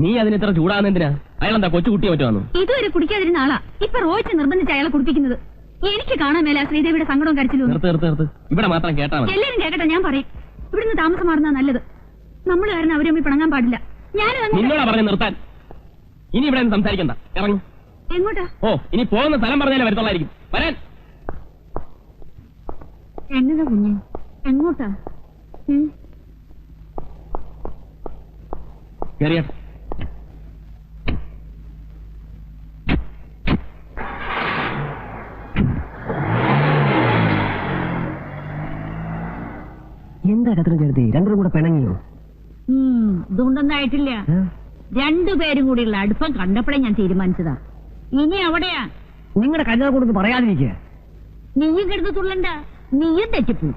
നീ അതിന് ഇത്ര ചൂടാകുന്നെന്തിനാ അയാളെന്താ കൊച്ചു കുട്ടിയെ പറ്റു വന്നു? ഇതുവരെ കുടിക്കാതിരുന്ന ആളാ. ഇപ്പൊ റോയിച്ച് നിർബന്ധിച്ച് അയാളെ കുടിപ്പിക്കുന്നത്. എനിക്ക് കാണാൻ മേല ശ്രീദേവിയുടെ സങ്കടവും കരച്ചിലും. ഒന്നും. നിർത്ത് നിർത്ത് നിർത്ത്. ഇവിടെ മാത്രം കേട്ടാ മതി. എല്ലാരും കേക്കട്ടെ ഞാൻ പറയും. ഇവിടുന്ന് താമസം മാറുന്ന നല്ലത്. നമ്മൾ കാരണം അവരെ തമ്മിൽ പിണങ്ങാൻ പാടില്ല. ഞാനും നിന്നോടാ പറഞ്ഞു നിർത്താൻ. ഇനി ഇവിടെ സംസാരിക്കണ്ട. ഇറങ്ങി. എങ്ങോട്ടാ? ഓ ഇനി പോകുന്ന സ്ഥലം പറഞ്ഞാലേ വരത്തുള്ളായിരിക്കും. വരാൻ. എന്നതാ കുഞ്ഞെ? എങ്ങോട്ടാ? ഉം. എന്താ കത്രം ചേർത്തി രണ്ടും കൂടെ പിണങ്ങിയോ? ഇതുകൊണ്ടൊന്നായിട്ടില്ല രണ്ടുപേരും കൂടിയുള്ള അടുപ്പം കണ്ടപ്പോഴേ ഞാൻ തീരുമാനിച്ചതാ. ഇനി അവിടെയാ? നിങ്ങളുടെ കല്യാണം കൊടുത്ത് പറയാതിരിക്കുക. നീയും കിടന്ന് തുള്ളണ്ട. നീയും തെറ്റിപ്പോ.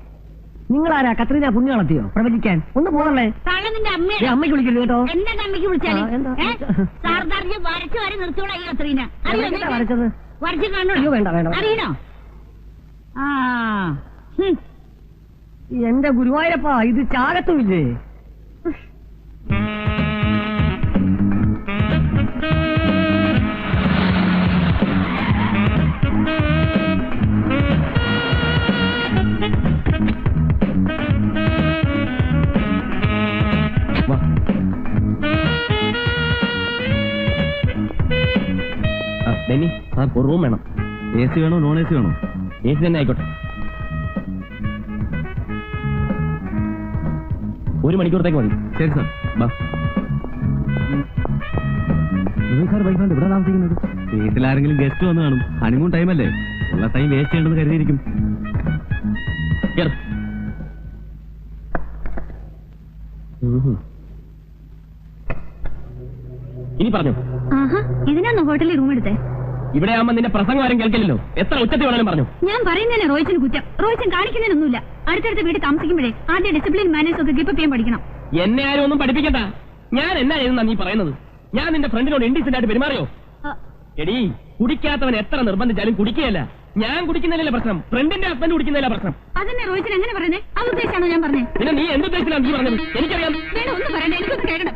നിങ്ങളാരാ? കത്രീന പുണ്യ വളർത്തിയോ പ്രവചിക്കാൻ. ഒന്ന് പോകണേ നിന്റെ അമ്മ അമ്മയ്ക്ക് വിളിക്കരുത് കേട്ടോ. എന്റെ അമ്മയ്ക്ക്? സാർദാർജി വരച്ചു വരെ നിർത്തിയോളാ കത്രീന? വരച്ചത്? വരച്ചു കാണണോ? വേണ്ട, വേണ്ട. അറിയണോ? ആ. എന്റെ ഗുരുവായൂരപ്പ ഇത് ചാകത്തുമില്ലേ ആ ഡെന്നി ഒരു റൂം വേണം. എ സി വേണോ നോൺ എ സി വേണോ? എ സി തന്നെ ആയിക്കോട്ടെ. ഒരു മണിക്കൂറത്തേക്ക് മതി. ശരി സാർ. വൈകാണ്ട് ഇവിടെ താമസിക്കുന്നത്. വീട്ടിലാരെങ്കിലും ഗസ്റ്റ് വന്ന് കാണും. ഹണിമൂൺ ടൈം അല്ലേ? ഉള്ള ടൈം വേസ്റ്റ് ചെയ്യണമെന്ന് കരുതിയിരിക്കും. ഇനി പറഞ്ഞു. ആഹാ ഇതിനാന്നോ ഹോട്ടലിൽ റൂം എടുത്തേ? ഇവിടെ ആവുമ്പോ നിന്റെ പ്രസംഗം ആരും കേൾക്കില്ലല്ലോ. എത്ര ഉച്ചത്തിൽ വേണമെങ്കിലും പറഞ്ഞു. ഞാൻ പറയുന്നതന്നെ റോയിച്ചിന് കുറ്റം. റോയിച്ചൻ കാണിക്കുന്നതിനൊന്നുമില്ല. അടുത്തടുത്ത വീട് താമസിക്കുമ്പോഴേ ആദ്യം ഡിസിപ്ലിൻ മാനേഴ്സ് ഒക്കെ ഗിപ്പ് ചെയ്യാൻ പഠിക്കണം. എന്നെ ആരും ഒന്നും പഠിപ്പിക്കണ്ട. ഞാൻ എന്നാ ചെയ്യുന്ന നീ പറയുന്നത്? ഞാൻ നിന്റെ ഫ്രണ്ടിനോട് ഇൻഡിസെന്റ് ആയിട്ട് പെരുമാറിയോ എടി കുടിക്കാത്തവൻ എത്ര നിർബന്ധിച്ചാലും കുടിക്കുകയല്ല. ഞാൻ കുടിക്കുന്നതിലെ പ്രശ്നം. ഫ്രണ്ടിന്റെ ഹസ്ബൻഡ് കുടിക്കുന്നതിലെ പ്രശ്നം. അതന്നെ റോയിച്ചൻ എങ്ങനെ പറയുന്നത് അത് ഉദ്ദേശമാണോ ഞാൻ പറഞ്ഞത് പിന്നെ നീ എന്ത് ഉദ്ദേശിച്ചാണ് നീ പറഞ്ഞത്? എനിക്കറിയാം. വേണ്ട ഒന്നും പറയണ്ട. എനിക്കൊന്ന് കേൾക്കണം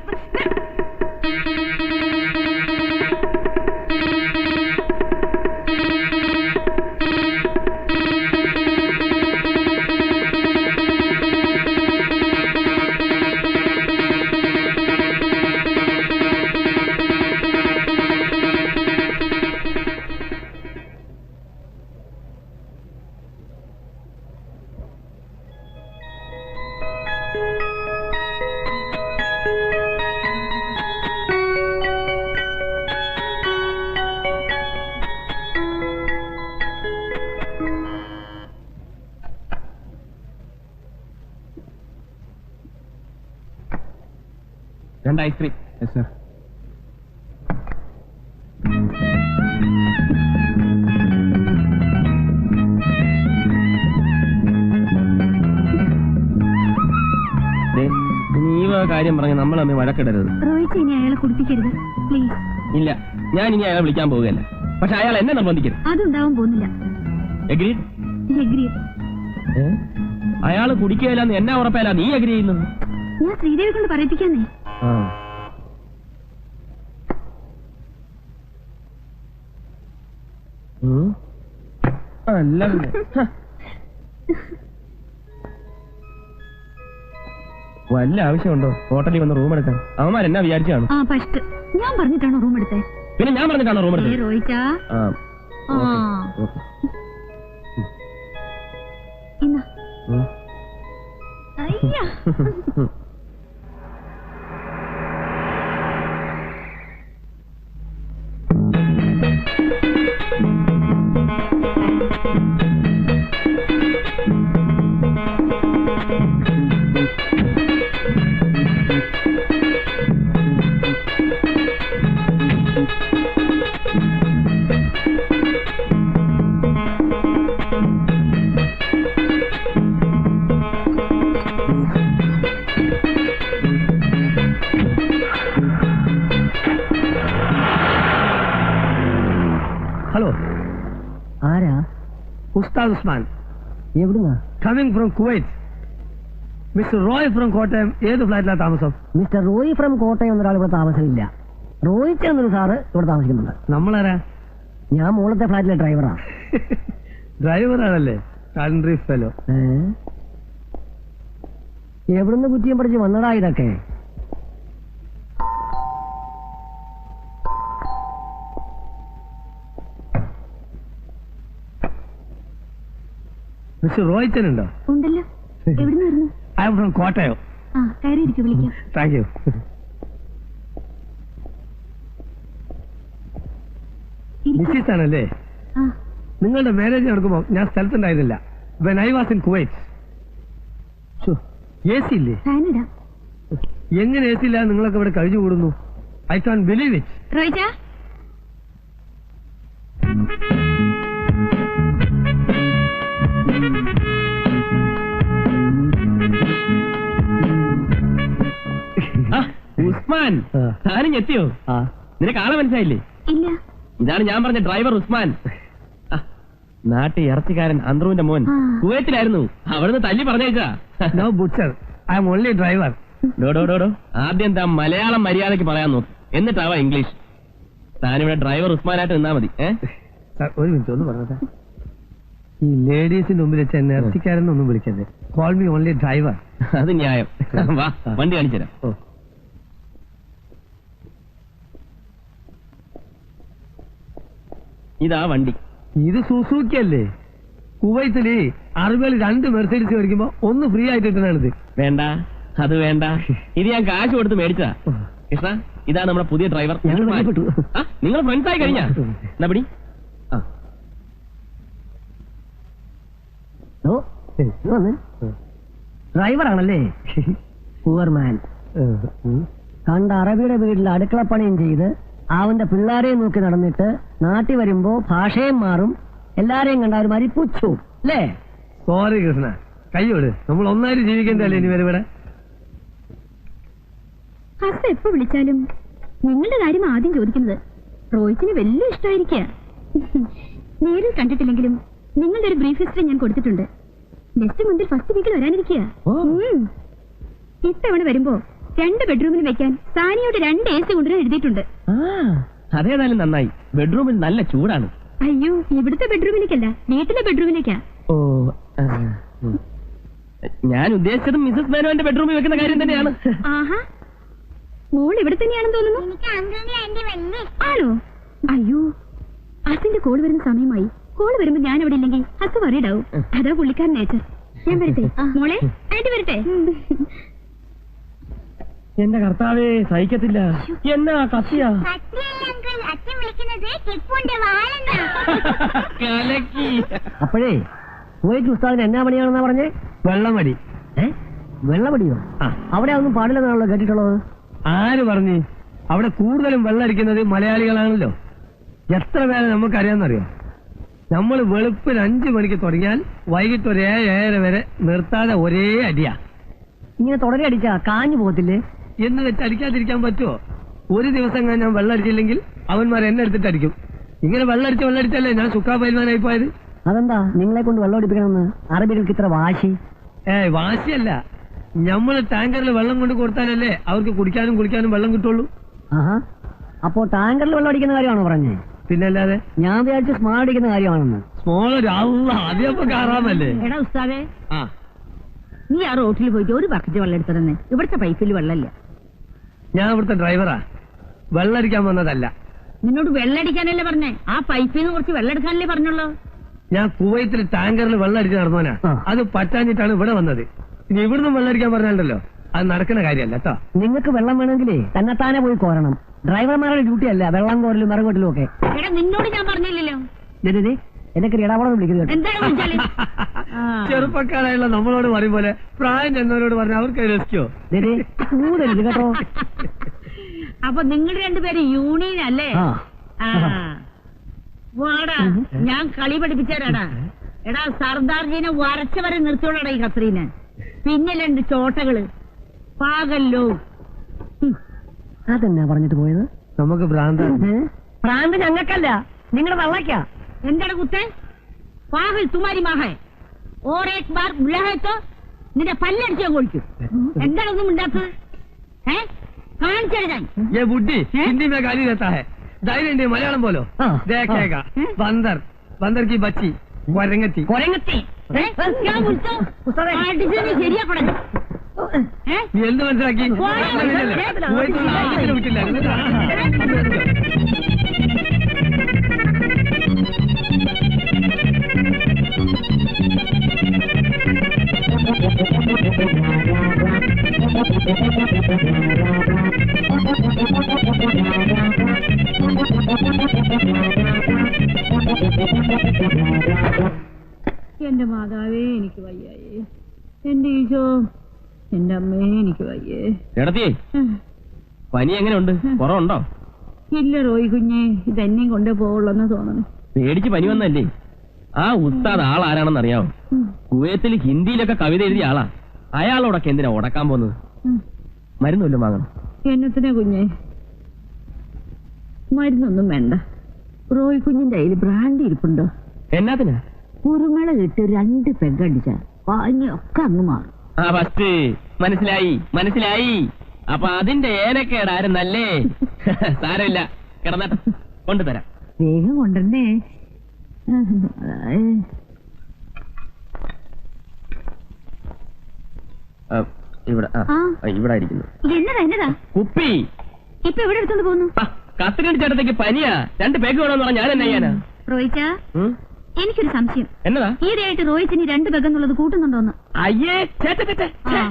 രണ്ട് സാർ ദേ, ഇനി ഈ വക കാര്യം പറഞ്ഞ് നമ്മൾ തമ്മിൽ വഴക്കിടരുത്. റോയിച്ച ഇനി അയാളെ കുടിപ്പിക്കരുത്. പ്ലീസ് ഇല്ല ഞാൻ ഇനി അയാളെ വിളിക്കാൻ പോവുകയല്ല. പക്ഷെ അയാൾ എന്നെ നിർബന്ധിക്കരുത്. അതുണ്ടാവാൻ പോകുന്നില്ല. എഗ്രി എഗ്രി അയാൾ കുടിക്കുകയില്ലെന്ന് എന്നാ ഉറപ്പല്ല നീ എഗ്രി ചെയ്യുന്നത്? ഞാൻ ശ്രീദേവി കൊണ്ട് പറയിപ്പിക്കാന്നേ. അല്ല. വല്ല ആവശ്യമുണ്ടോ? ഹോട്ടലിൽ വന്ന് റൂം എടുക്കാൻ. അവന്മാർ എന്നാ വിചാരിച്ചാണ് ആ ഫസ്റ്റ്. ഞാൻ പറഞ്ഞിട്ടാണോ റൂം എടുത്തേ? പിന്നെ ഞാൻ പറഞ്ഞിട്ടാണോ റൂം എടുത്തേ എടുത്തത് റോയിച്ച ഇന്നാ. അയ്യ. എവിടുന്നാ? Coming from Kuwait mister Roy from Kottayam ഏത് ഫ്ലാറ്റിലാണ് താമസം? മിസ്റ്റർ റോയ് ഫ്രം കോട്ടയം എന്നൊരാൾ ഇവിടെ താമസമില്ല. റോയിച്ച് എന്നൊരു സാറ് ഇവിടെ താമസിക്കുന്നുണ്ട്. നമ്മളാരാ? ഞാൻ മുകളത്തെ ഫ്ലാറ്റിലെ ഡ്രൈവറാ ഡ്രൈവറാണല്ലേ കൺട്രി ഫെലോ? എവിടുന്ന് കുറ്റിയും പഠിച്ച് വന്നടാ ഇതൊക്കെ? മിസ്റ്റർ റോയിച്ചൻ ഉണ്ടോ ഉണ്ടല്ലോ എവിടുന്ന് വരുന്നു? I'm from Kottayam. ആ കയറിയിരിക്കും വിളിക്കാം. Thank you. മിസ്സിസ് ആണല്ലേ ആ. നിങ്ങളുടെ മാരേജ് നടക്കുമ്പോൾ ഞാൻ സ്ഥലത്തുണ്ടായിരുന്നില്ല. When I was in Kuwait A C ഇല്ലേ? ഫാൻ ഇടാം. എങ്ങനെ എ സി ഇല്ലാതെ നിങ്ങളൊക്കെ ഇവിടെ കഴിഞ്ഞു കൂടുന്നു ഐ കാൺ ബിലീവ് ഇറ്റ് താനും എത്തിയോ നിനക്ക് ആളെ മനസ്സിലായില്ലേ? ഇല്ല. ഇതാണ് ഞാൻ പറഞ്ഞ ഡ്രൈവർ ഉസ്മാൻ. നാട്ടിൽ ഇറച്ചിക്കാരൻ അന്ത്രുവിന്റെ മോൻ. കുവൈറ്റിലായിരുന്നു. കുവൈത്തിലായിരുന്നു അവിടുന്ന് തല്ലി പറഞ്ഞേച്ചാ നോ ഡ്രൈവർ ഡോ ഡോ ഡോ ഡോ. ആദ്യം താ മലയാളം മര്യാദയ്ക്ക് പറയാൻ നോക്ക്. എന്നിട്ടാവാ ഇംഗ്ലീഷ്. താനിവിടെ ഡ്രൈവർ ഉസ്മാനായിട്ട് നിന്നാ മതി ഒരു മിനിറ്റ് ഒന്ന് പറഞ്ഞത് ഈ ലേഡീസിന്റെ മുമ്പിൽ വെച്ച് എന്നെ ഇറച്ചിക്കാരെന്നൊന്നും വിളിക്കണ്ടേ കോൾ മി ഓൺലി ഡ്രൈവർ അത് ന്യായം. വാ വണ്ടി കാണിച്ചുതരാം. ഓ. ഇതാ വണ്ടി. ഇത് സുസൂക്കി അല്ലേ? കുവൈത്തിൽ അറുപതിൽ രണ്ട് മെർസൈഡീസ് മേടിക്കുമ്പോ ഒന്ന് ഫ്രീ ആയിട്ട് കിട്ടണാണിത് വേണ്ട. അത് വേണ്ട. ഇത് ഞാൻ കാശ് കൊടുത്ത് മേടിച്ചതാ. കൃഷ്ണ ഇതാണ് നമ്മുടെ പുതിയ ഡ്രൈവർ. നിങ്ങൾ ഫ്രണ്ട്സ് ആയി കഴിഞ്ഞാ? വന്ന്. ഡ്രൈവറാണല്ലേ? പൂവർമാൻ. കണ്ട അറബിയുടെ വീട്ടിൽ അടുക്കളപ്പണിയും ചെയ്ത് അവന്റെ പിള്ളേരെ നോക്കി നടന്നിട്ട് നാട്ടി വരുമ്പോ ഭാഷയും മാറും എല്ലാരെയും കണ്ട ഒരു മാതിരി പുച്ചു അല്ലേ? സോറി കൃഷ്ണ. കയ്യോട് നമ്മൾ ഒന്നായിട്ട് ജീവിക്കണ്ടല്ലേ ഇനി വരെ ഇവിടെ? ഹസ് എപ്പോ വിളിച്ചാലും? നിങ്ങളുടെ കാര്യം ആദ്യം ചോദിക്കുന്നത് റോയിച്ചിന് വലിയ ഇഷ്ടമായിരിക്കുക നേരിൽ കണ്ടിട്ടില്ലെങ്കിലും നിങ്ങളുടെ ഒരു ബ്രീഫ് ഹിസ്റ്ററി ഞാൻ കൊടുത്തിട്ടുണ്ട്. നെക്സ്റ്റ് മന്തിൽ ഫസ്റ്റ് വീക്കിൽ വരാനിരിക്കുക ഓ. ഇത്തവണ വരുമ്പോ രണ്ട് ബെഡ്റൂമിൽ വെക്കാൻ സാനിയോട് രണ്ട് എ സി കൊണ്ടുവരാൻ എഴുതിയിട്ടുണ്ട്. ആ അതേതായാലും നന്നായി. ബെഡ്റൂമിൽ നല്ല ചൂടാണ്. അയ്യോ ഇവിടുത്തെ ബെഡ്റൂമിലേക്കല്ല വീട്ടിലെ ബെഡ്റൂമിലേക്കാ ഓ ഞാൻ ഉദ്ദേശിച്ചത് മിസസ് മേനോന്റെ ബെഡ്റൂമിൽ വെക്കുന്ന കാര്യം തന്നെയാണ്. ആഹാ. മോൾ ഇവിടെ തന്നെയാണെന്ന് തോന്നുന്നു? ആണോ? അയ്യോ അതിന്റെ കോൾ വരുന്ന സമയമായി. കോൾ വരുമ്പോ ഞാൻ അവിടെ ഇല്ലെങ്കിൽ അത് വറിയിടാവും അതാ പുള്ളിക്കാരൻ നേച്ചർ ഞാൻ വരട്ടെ? മോളെ ആയിട്ട് വരട്ടെ? എന്റെ കർത്താവേ സഹിക്കത്തില്ല. എന്നാ കത്തിയാ അച്ഛൻ വിളിക്കുന്നത് ടിപ്പുന്റെ വാലെന്നാ. കലക്കി. അപ്പോഴേ പോയിട്ട് ഉസ്താദിന് എന്നാ പണിയാണെന്നാ പറഞ്ഞേ? വെള്ളമടി. ഏ? വെള്ളമടിയോ? ആ. അവിടെ ഒന്നും പാടില്ലെന്നാണല്ലോ കേട്ടിട്ടുള്ളത്. ആര് പറഞ്ഞു? അവിടെ കൂടുതലും വെള്ളമടിക്കുന്നത് മലയാളികളാണല്ലോ. എത്ര പേരെ നമുക്കറിയാമെന്നറിയോ? നമ്മൾ വെളുപ്പിന് അഞ്ചു മണിക്ക് തുടങ്ങിയാൽ വൈകിട്ട് ഒരു ഏഴ് ഏഴര വരെ നിർത്താതെ ഒരേ അടിയാ. ഇങ്ങനെ തുടരെ അടിച്ചാ കാഞ്ഞു പോകത്തില്ലേ? എന്ന് വെച്ച് അടിക്കാതിരിക്കാൻ പറ്റുമോ? ഒരു ദിവസം ഞാൻ വെള്ളടിച്ചില്ലെങ്കിൽ വെള്ളം അടിച്ചില്ലെങ്കിൽ അവന്മാർ എന്നെ എടുത്തിട്ട് അടിക്കും ഇങ്ങനെ വെള്ളം വെള്ളടിച്ചല്ലേ വെള്ളം അടിച്ചല്ലേ ഞാൻ സുക്കാ പൈൽമാനായി പോയത് അതെന്താ? നിങ്ങളെ കൊണ്ട് വെള്ളം അടിപ്പിക്കണമെന്ന് അറബികൾക്ക് ഇത്ര വാശി? ഏ വാശിയല്ല. നമ്മൾ ടാങ്കറിൽ വെള്ളം കൊണ്ട് കൊടുത്താലല്ലേ അവർക്ക് കുടിക്കാനും കുളിക്കാനും വെള്ളം കിട്ടുള്ളൂ. ആഹാ. അപ്പോ ടാങ്കറിൽ വെള്ളം അടിക്കുന്ന കാര്യമാണോ പറഞ്ഞേ? പിന്നല്ലാതെ? ഞാൻ വിചാരിച്ചു സ്മോൾ അടിക്കുന്ന കാര്യമാണെന്ന്. സ്മോൾ ആദ്യമൊക്കെ കാറാമല്ലേ? എടാ ഉസ്താവേ നീ ആ റോട്ടിൽ പോയിട്ട് ഒരു ബക്കറ്റ് വെള്ളം എടുത്തിരുന്നേ ഇവിടുത്തെ പൈപ്പിൽ വെള്ളമില്ല. ഞാൻ ഇവിടുത്തെ ഡ്രൈവറാ വെള്ളടിക്കാൻ വന്നതല്ല. നിന്നോട് വെള്ളടിക്കാനല്ലേ പറഞ്ഞേ? ആ പൈപ്പിൽ നിന്ന് കുറച്ച് വെള്ളം എടുക്കാനല്ലേ പറഞ്ഞുള്ളൂ? ഞാൻ കുവൈത്തിൽ ടാങ്കറിൽ വെള്ളം നടന്നോനാ നടന്നവനാ അത് പറ്റാഞ്ഞിട്ടാണ് ഇവിടെ വന്നത്. ഇനി ഇവിടുന്ന് വെള്ളടിക്കാൻ പറഞ്ഞാലോ അത് നടക്കുന്ന കാര്യമല്ല കേട്ടോ. നിങ്ങൾക്ക് വെള്ളം വേണമെങ്കിലേ തന്നെത്താനെ പോയി കോരണം. ഡ്രൈവർമാരുടെ ഡ്യൂട്ടി അല്ല വെള്ളം കോരലും മറുകോട്ടിലും ഒക്കെ. എടാ നിന്നോട് ഞാൻ പറഞ്ഞില്ലല്ലോ. എന്നെ ഇടപാടെന്ന് വിളിക്കുന്നത് ചെറുപ്പക്കാരായുള്ള നമ്മളോട് പറയും പോലെ പ്രായം ചെന്നവരോട് പറഞ്ഞ അവർക്ക് രസിക്കോ കേട്ടോ. അപ്പൊ നിങ്ങൾ രണ്ടുപേരും യൂണിയൻ അല്ലേ. വാടാ ഞാൻ കളി പഠിപ്പിച്ചാരാടാ എടാ സർദാർജീനെ വരച്ചവരെ നിർത്തിയോടാ ഈ കത്രീനെ പിന്നെ രണ്ട് ചോട്ടകൾ. പാകല്ലോ. അതെന്നാ പറഞ്ഞിട്ട് പോയത്? നമുക്ക് ഭ്രാന്ത? ഭ്രാന്ത് ഞങ്ങൾക്കല്ല. നിങ്ങളുടെ തള്ളയ്ക്കാ എന്താണ് കുത്തേ പാകൽ തുമാരി മാഹ or Ek bar Bula high തോ നിന്റെ പല്ലടിച്ച് ഞാൻ കൊഴിക്കും എന്താണൊന്നും ഉണ്ടാത്തത് ഏ കാണിച്ചെഴുതാൻ ये बुड्ढी हिंदी में गाली देता है दाई हिंदी मलयालम बोलो हाँ, देखेगा बंदर बंदर की बच्ची वरंगती കൊരങ്ങത്തി ഞാൻ വിളിച്ചോ അടിച്ച് നീ ശരിയാക്കണം ഏ നീ എന്ത് മനസ്സിലാക്കി പോയാ മനസ്സിലായില്ലേ? കുവൈത്തിലുള്ള ആയിരത്തിന് വിട്ടില്ല എന്റെ മാതാവേ എനിക്ക് വയ്യായേ. എന്റെ ഈശോ എന്റെ അമ്മേ എനിക്ക് വയ്യേ എടത്തിയേ പനി എങ്ങനെയുണ്ട്? കുറവുണ്ടോ? ഇല്ല റോയി കുഞ്ഞെ ഇതെന്നെയും കൊണ്ടേ പോവുള്ളെന്ന് തോന്നുന്നു പേടിച്ച് പനി വന്നല്ലേ ആ ഉസ്താദ് ആളാരാണെന്ന് ആരാണെന്ന് അറിയാമോ കുവൈത്തിൽ ഹിന്ദിയിലൊക്കെ കവിത എഴുതിയ ആളാ. അയാളോടൊക്കെ എന്തിനാ ഉടക്കാൻ പോകുന്നത്? മരുന്ന് വാങ്ങണം. എന്നത്തിനെ കുഞ്ഞെ? മരുന്നൊന്നും വേണ്ട. റോയ് കുഞ്ഞിന്റെ കയ്യിൽ ബ്രാൻഡി ഇരിപ്പുണ്ടോ? എന്നാത്തിനാ കുറുമള കിട്ടി രണ്ട് പെഗടിച്ച ഒക്കെ അങ്ങ് മാറും. ആ ഫസ്റ്റ്. മനസ്സിലായി മനസ്സിലായി. അപ്പൊ അതിന്റെ ഏനക്കേടായിരുന്നല്ലേ സാരമില്ല. കിടന്നട്ടെ കൊണ്ടുതരാം. വേഗം കൊണ്ടുവന്നേ. ഇവിടെ ആ, ആ. ആ, ഇവിടെ ഇരിക്കുന്നു എന്നതാ എന്നതാ? കുപ്പി. ഇപ്പൊ എവിടെ എടുത്തോണ്ട് പോകുന്നു? ആ, കത്തിരണ്ട് ചേട്ടത്തേക്ക് പനിയാ. രണ്ട് പേക്ക് വേണമെന്ന് പറഞ്ഞാൽ ഞാൻ എന്നാ ചെയ്യാനാ റോയിച്ച ഉം? എനിക്കൊരു സംശയം. എന്നതാ? ഈയിടെയായിട്ട് റോയിച്ചിനി രണ്ട് കൂട്ടുന്നുണ്ടോന്ന്? അയ്യേ ചേട്ട ചേട്ട ആ.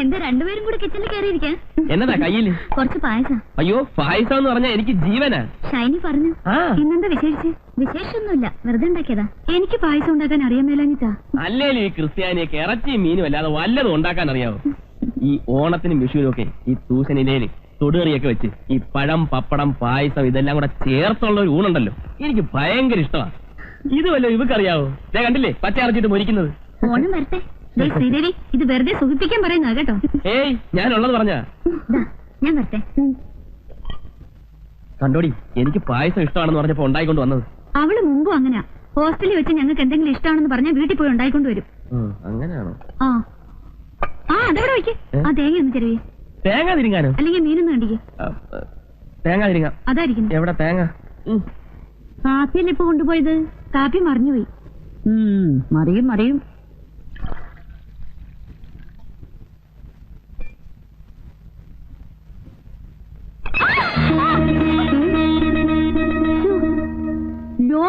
എന്താ രണ്ടുപേരും കൂടി കിച്ചണിൽ കയറിയിരിക്കാൻ? എന്നതാ കയ്യിൽ? കുറച്ച് പായസം. അയ്യോ പായസം എന്ന് പറഞ്ഞാ എനിക്ക് ജീവനാ. ഷൈനി പറഞ്ഞു. ഇന്നെന്താ വിശേഷിച്ച്? വിശേഷമൊന്നുമില്ല. വെറുതെ ഉണ്ടാക്കിയതാ. എനിക്ക് പായസം ഉണ്ടാക്കാൻ അറിയാൻ മേലാഞ്ഞിട്ടാ. അല്ലേലും ഈ ക്രിസ്ത്യാനിയൊക്കെ ഇറച്ചിയും മീനും അല്ലാതെ വല്ലതും ഉണ്ടാക്കാൻ അറിയാവോ? ഈ ഓണത്തിനും വിഷുവിനും ഒക്കെ ഈ തൂശനിലയിൽ തൊടുകറിയൊക്കെ വെച്ച് ഈ പഴം പപ്പടം പായസം ഇതെല്ലാം കൂടെ ചേർത്തുള്ള ഒരു ഊണുണ്ടല്ലോ. എനിക്ക് ഭയങ്കര ഇഷ്ടമാണ് ഇത് വല്ല ഇവക്കറിയാവോ ഞാൻ കണ്ടില്ലേ? പച്ച അറച്ചിട്ട് മരിക്കുന്നത് ഓണം വരട്ടെ. ദേ ശ്രീദേവി ഇത് വെറുതെ സുഖിപ്പിക്കാൻ പറയുന്നത് കേട്ടോ. ഏയ് ഞാനുള്ളത് പറഞ്ഞ. ദാ, ഞാൻ വരട്ടെ. കണ്ടോടി എനിക്ക് പായസം ഇഷ്ടമാണെന്ന് പറഞ്ഞപ്പോ ഉണ്ടായിക്കൊണ്ട് വന്നത്. അവൾ മുമ്പും അങ്ങനെയാ ഹോസ്റ്റലിൽ വെച്ച് ഞങ്ങൾക്ക് എന്തെങ്കിലും ഇഷ്ടമാണെന്ന് പറഞ്ഞാൽ വീട്ടിൽ പോയി ഉണ്ടായിക്കൊണ്ട് വരും. അങ്ങനെയാണോ? ആ. ആ അതെവിടെ വയ്ക്ക് ഏ? ആ തേങ്ങ ഒന്ന് ചെറിയ തേങ്ങ തിരിങ്ങാനോ? അല്ലെങ്കിൽ മീനൊന്ന് കണ്ടിക്ക്. തേങ്ങ തിരിങ്ങാം. അതായിരിക്കും. എവിടെ തേങ്ങ. കാപ്പിയല്ലേ ഇപ്പൊ കൊണ്ടുപോയത്? കാപ്പി മറിഞ്ഞുപോയി. മറിയും മറിയും. മറിയും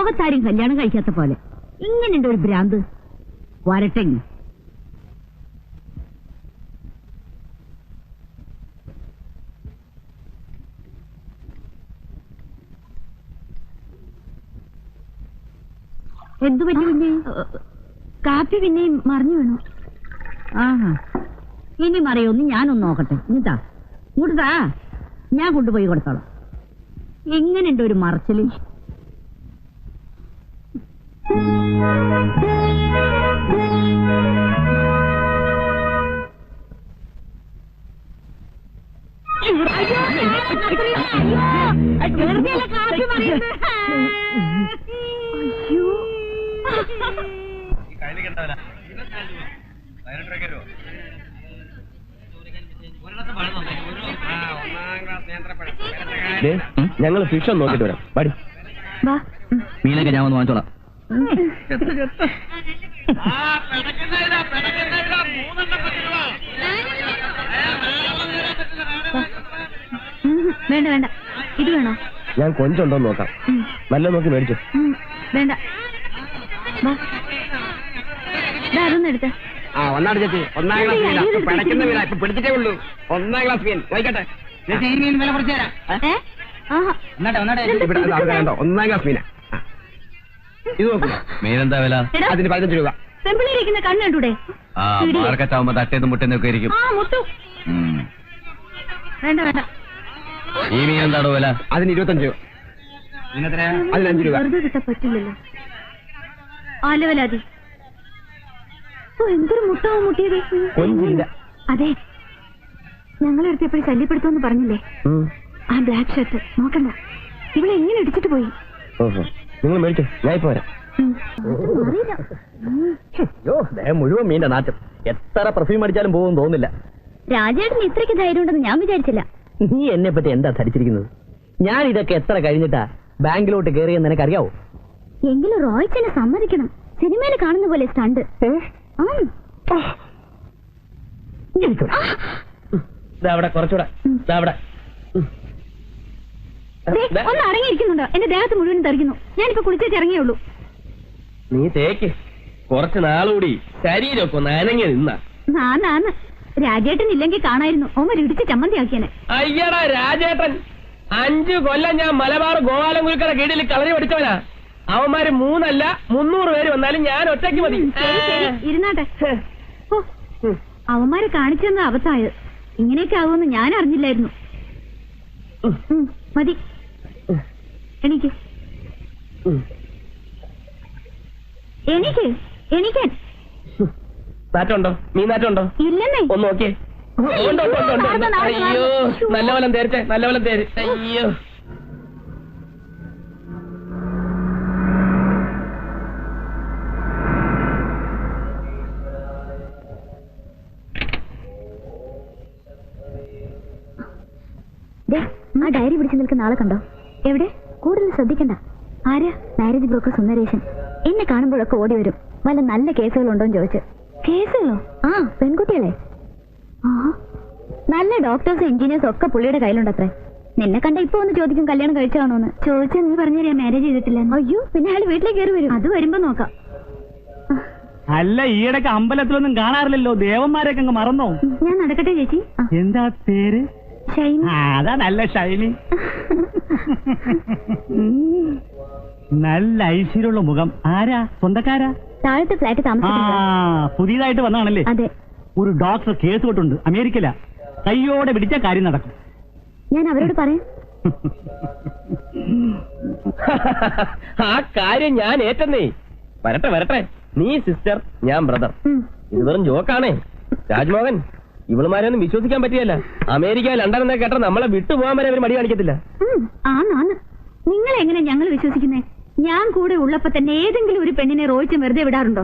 ലോകത്താരും കല്യാണം കഴിക്കാത്ത പോലെ. ഇങ്ങനെയുണ്ട് ഒരു ഭ്രാന്ത്. വരട്ടെ. എന്തു പറ്റി പിന്നെ കാപ്പി പിന്നെയും മറിഞ്ഞു വീണു. ആഹാ. ഇനി മറിയൊന്ന് ഞാനൊന്ന് നോക്കട്ടെ. ഇന്നിട്ടാ ഇങ്ങോട്ടാ ഞാൻ കൊണ്ടുപോയി കൊടുത്തോളാം. എങ്ങനെയുണ്ട് ഒരു മറച്ചിൽ? ഞങ്ങൾ ഫിഷ് ഒന്ന് നോക്കിട്ട് വരാം. പാടി മീനൊക്കെ ഞാൻ ഒന്ന് വാങ്ങിച്ചോളാം. വേണ്ട വേണ്ട. ഇത് വേണോ? ഞാൻ കൊഞ്ചുണ്ടോ നോക്കാം. നല്ല നോക്കി മേടിച്ചു. വേണ്ട. അതൊന്ന് എടുത്തേ. ആ ഒന്നാണ് ചേച്ചി. ഒന്നാം ക്ലാസ് മീനാ. അയ്യോ, പിടയ്ക്കുന്ന മീനാ. ഇപ്പൊ പിടിച്ചിട്ടേ ഉള്ളൂ. ഒന്നാം ക്ലാസ് മീൻ. ചേച്ചി ഈ വില കുറച്ച് തരാം ഒന്നാം ക്ലാസ് മീനാ. ഇത് നോക്കൂ. മീനെന്താ വില? എടാ. അതിന് പതിനഞ്ച് രൂപ. ആ പിടി. മാർക്കറ്റാവുമ്പോ തട്ടേന്നും മുട്ടേന്നും ഒക്കെ ഇരിക്കും. ആ ഉം. വേണ്ട വേണ്ട. ഈ വില? അതിന് ഇരുപത്തഞ്ച് രൂപ. അതിന് അഞ്ച് രൂപ. വെറുതെ കിട്ടാൻ പറ്റില്ലല്ലോ. ആലവലാതി ഓ എന്തൊരു മുട്ടാവോ മുട്ടിയത്? കൊഞ്ചില്ല. അതെ. ഞങ്ങളെടുത്ത് എപ്പോഴും ശല്യപ്പെടുത്തുമെന്ന് പറഞ്ഞില്ലേ? ആ ബ്ലാക്ക് ഷർട്ട് നോക്കണ്ട. ഇവിടെ എങ്ങനെ ഇടിച്ചിട്ട് പോയി. ഓഹോ. നിങ്ങൾ മേടിച്ചോ ഞാൻ ഇപ്പൊ വരാം. ദേഹം മുഴുവൻ മീന്റെ നാറ്റം. എത്ര പെർഫ്യൂം അടിച്ചാലും പോകും തോന്നില്ല രാജേട്ടന് ഇത്രയ്ക്ക് ധൈര്യം ഉണ്ടെന്ന് ഞാൻ വിചാരിച്ചില്ല. നീ എന്നെ പറ്റി എന്താ ധരിച്ചിരിക്കുന്നത്? ഞാൻ ഇതൊക്കെ എത്ര കഴിഞ്ഞിട്ടാ ബാങ്കിലോട്ട് കയറിയെന്ന് നിനക്കറിയാവോ? എങ്കിലും റോയ്ച്ചനെ സമ്മതിക്കണം. സിനിമയിൽ കാണുന്ന പോലെ സ്റ്റണ്ട് അവിടെ കുറച്ചുകൂടെ. അവിടെ. ഒന്ന് അടങ്ങിയിരിക്കുന്നുണ്ടോ. എന്റെ ദേഹത്ത് മുഴുവൻ തെറിക്കുന്നു ഞാനിപ്പോ കുളിച്ചേച്ച് ഇറങ്ങിയുള്ളൂ. നീ തേക്ക്. കുറച്ച് നാളുകൂടി ശരീരമൊക്കെ ഒന്ന് അനങ്ങി നിന്ന. നാന്നാന്ന് രാജേട്ടൻ ഇല്ലെങ്കിൽ കാണായിരുന്നു. ഓമർ ഇടിച്ച് ചമ്മന്തിയാക്കിയനെ. അയ്യടാ രാജേട്ടൻ. അഞ്ചു കൊല്ലം ഞാൻ മലബാർ ഗോപാലം കുൽക്കര കീഴിൽ കളരി പഠിച്ചവനാ. അവന്മാര് മൂന്നല്ല മുന്നൂറ് പേര് വന്നാലും ഞാൻ ഒറ്റയ്ക്ക് മതി. ഇരുന്നാട്ടെ. ഓ അവന്മാരെ കാണിച്ചെന്ന അവസായത് ഇങ്ങനെയൊക്കെ ആവുമെന്ന് ഞാൻ അറിഞ്ഞില്ലായിരുന്നു. മതി. എനിക്ക്. എനിക്ക് എനിക്ക്. നാറ്റുണ്ടോ നീ നാറ്റുണ്ടോ ഇല്ലെന്നേ. ഒന്ന് നോക്കിയേ. അയ്യോ നല്ല വലം തേരിച്ചേ നല്ല വലം തേര്. അയ്യോ. ആ ഡയറി പിടിച്ചു നിൽക്കുന്ന ആളെ കണ്ടോ? എവിടെ? കൂടുതൽ ശ്രദ്ധിക്കണ്ട. ആര് മാരേജ് ബ്രോക്കർ സുന്ദരേശൻ. എന്നെ കാണുമ്പോഴൊക്കെ ഓടി വരും. വല്ല നല്ല കേസുകളുണ്ടോ എന്ന് ചോദിച്ചു. കേസുകളോ? ആ പെൺകുട്ടികളെ ആ നല്ല ഡോക്ടേഴ്സ് എഞ്ചിനീയേഴ്സ് ഒക്കെ പുള്ളിയുടെ കയ്യിലുണ്ടത്രേ. നിന്നെ കണ്ട ഇപ്പൊ ഒന്ന് ചോദിക്കും കല്യാണം കഴിച്ചാണോന്ന്. ചോദിച്ചാൽ നീ പറഞ്ഞു ഞാൻ മാരേജ് ചെയ്തിട്ടില്ല അയ്യോ പിന്നെ അയാൾ വീട്ടിലേക്ക് കയറി വരും. അത് വരുമ്പോ നോക്കാം. അല്ല ഈയിടക്ക് അമ്പലത്തിലൊന്നും കാണാറില്ലല്ലോ. ദേവന്മാരൊക്കെ അങ്ങ് മറന്നോ? ഞാൻ നടക്കട്ടെ ചേച്ചി. എന്താ പേര്? ആ, അതാ നല്ല ശൈലി നല്ല ഐശ്വര്യമുള്ള മുഖം. ആരാ? സ്വന്തക്കാരാ? താഴത്തെ ഫ്ലാറ്റ് ആ താമസിക്കുന്നത്. പുതിയതായിട്ട് വന്നാണല്ലേ അതെ. ഒരു ഡോക്ടർ കേസ് കൊണ്ടുണ്ട്. അമേരിക്കയില. കയ്യോടെ പിടിച്ച കാര്യം നടക്കും. ഞാൻ അവരോട് പറയാം. ആ കാര്യം ഞാൻ ഏറ്റെന്നേ. വരട്ടെ വരട്ടെ. നീ സിസ്റ്റർ ഞാൻ ബ്രദർ. ഉം. ഇത് വെറും ജോക്കാണേ. രാജ്മോഹൻ ഇവളുമാരെയൊന്നും വിശ്വസിക്കാൻ പറ്റിയല്ല. അമേരിക്ക ലണ്ടൻ എന്നൊക്കെ കേട്ടാ നമ്മളെ വിട്ടുപോകാൻ വരെ അവർ മടി കാണിക്കത്തില്ല. ആന്നാന്ന് നിങ്ങൾ എങ്ങനെ ഞങ്ങൾ വിശ്വസിക്കുന്നേ? ഞാൻ കൂടെ ഉള്ളപ്പോ തന്നെ ഏതെങ്കിലും ഒരു പെണ്ണിനെ റോയിച്ച് വെറുതെ വിടാറുണ്ടോ?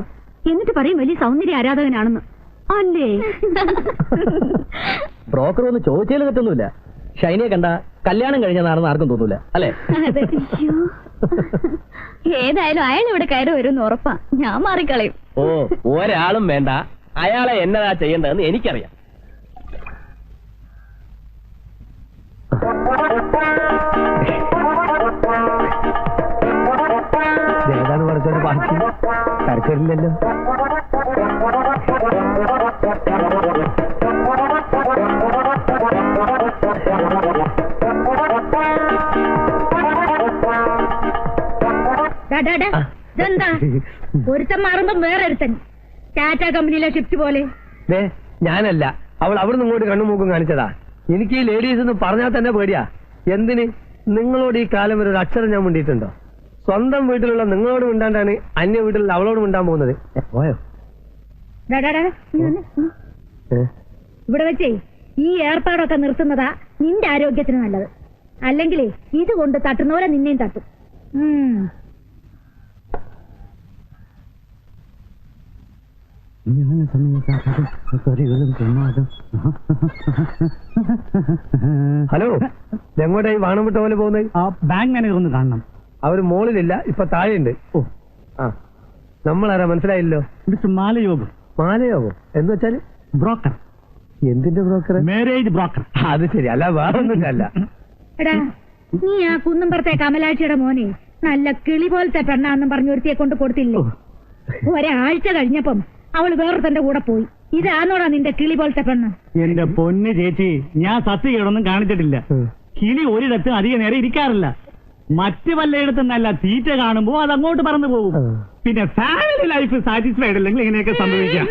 എന്നിട്ട് പറയും വലിയ സൗന്ദര്യ ആരാധകനാണെന്ന്. അല്ലേ? ബ്രോക്കർ ഒന്ന് ചോദിച്ചാൽ തെറ്റൊന്നുമില്ല ഷൈനിയെ കണ്ട കല്യാണം കഴിഞ്ഞതാണെന്ന് ആർക്കും തോന്നൂല. അല്ലേ. ഏതായാലും അയാൾ ഇവിടെ കയറി വരുമെന്ന് ഉറപ്പാ. ഞാൻ മാറിക്കളയും. ഓ ഒരാളും വേണ്ട. അയാളെ എന്നതാ ചെയ്യേണ്ടതെന്ന് എനിക്കറിയാം. ഏതാണ് പറഞ്ഞോണ്ട് ബാക്കി ഡാ. ഇതെന്താ? ഒരുത്തൻ മാറുമ്പം വേറെ ഒരുത്തൻ ടാറ്റ കമ്പനിയിലെ ഷിഫ്റ്റ് പോലെ. ഞാനല്ല. അവൾ അവിടുന്ന് ഇങ്ങോട്ട് കണ്ണുമൂക്കും കാണിച്ചതാ. എനിക്ക് ഈ ലേഡീസ് എന്ന് പറഞ്ഞാൽ തന്നെ പേടിയാ. എന്തിന്? നിങ്ങളോട് ഈ കാലം വരെ ഒരു അക്ഷരം ഞാൻ മിണ്ടിയിട്ടുണ്ടോ? സ്വന്തം വീട്ടിലുള്ള നിങ്ങളോട് മിണ്ടാണ്ടാണ് അന്യ വീട്ടിൽ അവളോട് മിണ്ടാൻ പോകുന്നത്. പോയോ? ഇവിടെ വെച്ചേ ഈ ഏർപ്പാടൊക്കെ നിർത്തുന്നതാ നിന്റെ ആരോഗ്യത്തിന് നല്ലത്. അല്ലെങ്കിലേ ഇത് കൊണ്ട് തട്ടുന്ന പോലെ നിന്നെയും തട്ടും. ഉം. ഹലോ എങ്ങോട്ടായി വാണം വിട്ട പോലെ പോകുന്നത് ആ ബാങ്ക് മാനേജർ ഒന്ന് കാണണം. അവർ മോളിലില്ല ഇപ്പൊ താഴെയുണ്ട്. ഓ. ആ നമ്മളാരാ മനസ്സിലായില്ലോ മിസ്റ്റർ മാലയോഗം. മാലയാവോ എന്ന് വെച്ചാൽ? ബ്രോക്കർ. എന്തിന്റെ ബ്രോക്കർ മാരേജ് ബ്രോക്കർ. അത് ശരി അല്ല വേറൊന്നും അല്ല എടാ നീ ആ കുന്നുംപുറത്തെ കമലാഴ്ചയുടെ മോനെ നല്ല കിളി പോലത്തെ പെണ്ണാന്നും പറഞ്ഞു ഒരുത്തിയെ കൊണ്ട് കൊടുത്തില്ലേ? ഒരാഴ്ച കഴിഞ്ഞപ്പം അവൾ വേറൊരുത്തന്റെ കൂടെ പോയി. ഇതാന്നോടാ നിന്റെ കിളി പോലത്തെ പെണ്ണ്? എന്റെ പൊന്ന് ചേച്ചി ഞാൻ സത്യകേടൊന്നും കാണിച്ചിട്ടില്ല. കിളി ഒരിടത്ത് അധിക നേരം ഇരിക്കാറില്ല. മറ്റു പലയിടത്തും നല്ല തീറ്റ കാണുമ്പോ അത് അങ്ങോട്ട് പറന്നു പോകും. പിന്നെ ഫാമിലി ലൈഫ് സാറ്റിസ്ഫൈഡ് അല്ലെങ്കിൽ ഇങ്ങനെയൊക്കെ സംഭവിക്കാം.